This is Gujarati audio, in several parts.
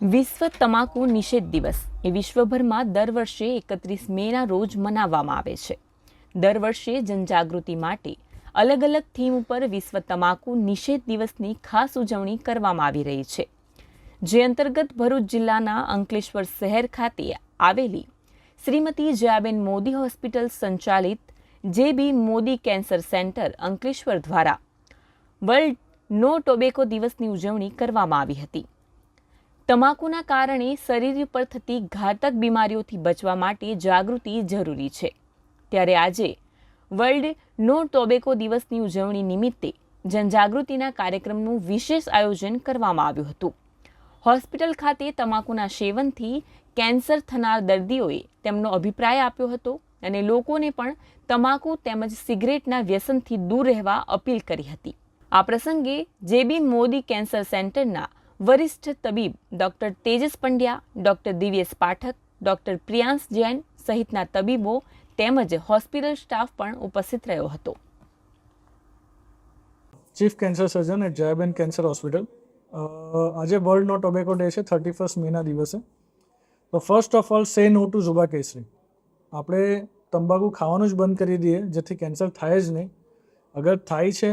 વિશ્વ તમાકુ નિષેધ દિવસ. એ વિશ્વભરમાં દર વર્ષે એકત્રીસ મેના રોજ મનાવવામાં આવે છે. દર વર્ષે જનજાગૃતિ માટે અલગ અલગ થીમ ઉપર વિશ્વ તમાકુ નિષેધ દિવસની ખાસ ઉજવણી કરવામાં આવી રહી છે. જે અંતર્ગત ભરૂચ જિલ્લાના અંકલેશ્વર શહેર ખાતે આવેલી શ્રીમતી જયાબેન મોદી હોસ્પિટલ સંચાલિત J B Modi cancer centre Ankleshwar દ્વારા વર્લ્ડ નો ટોબેકો દિવસની ઉજવણી કરવામાં આવી હતી. તમાકુના કારણે શરીર પર થતી ઘાતક બીમારીઓથી બચવા માટે જાગૃતિ જરૂરી છે. ત્યારે આજે વર્લ્ડ નો ટોબેકો દિવસની ઉજવણી નિમિત્તે જનજાગૃતિના કાર્યક્રમનું વિશેષ આયોજન કરવામાં આવ્યું હતું. હોસ્પિટલ ખાતે તમાકુના સેવનથી કેન્સર થનાર દર્દીઓએ તેમનો અભિપ્રાય આપ્યો હતો અને લોકોને પણ તમાકુ તેમજ સિગરેટના વ્યસનથી દૂર રહેવા અપીલ કરી હતી. આ પ્રસંગે જેબી મોદી કેન્સર સેન્ટરના વરિષ્ઠ તબીબ doctor Tejas Pandya, doctor Divyesh Pathak, doctor Priyansh Jain સહિતના તબીબો તેમજ હોસ્પિટલ સ્ટાફ પણ ઉપસ્થિત રહ્યો હતો. Chief cancer surgeon at Jayaben cancer hospital. આજે વર્લ્ડ નો ટોબેકો ડે છે, થર્ટી ફર્સ્ટ મેના દિવસે. તો ફર્સ્ટ ઓફ ઓલ, સે નો ટુ ઝુબા કેસરી. આપણે તંબાકુ ખાવાનું જ બંધ કરી દઈએ, જેથી કેન્સર થાય જ નહીં. અગર થાય છે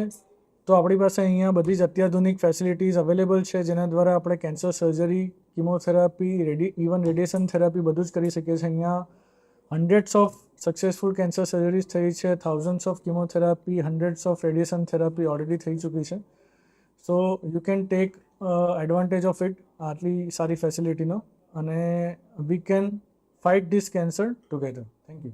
તો આપણી પાસે અહીંયા બધી જ અત્યાધુનિક ફેસિલિટીઝ અવેલેબલ છે, જેના દ્વારા આપણે cancer surgery chemotherapy ready even radiation therapy બધું જ કરી શકીએ છીએ. અહીંયા hundreds of successful cancer surgeries થઈ છે thousands of chemotherapy hundreds of radiation therapy already થઈ ચૂકી છે. So you can take advantage of it આટલી સારી ફેસિલિટીનો અને we can fight this cancer together thank you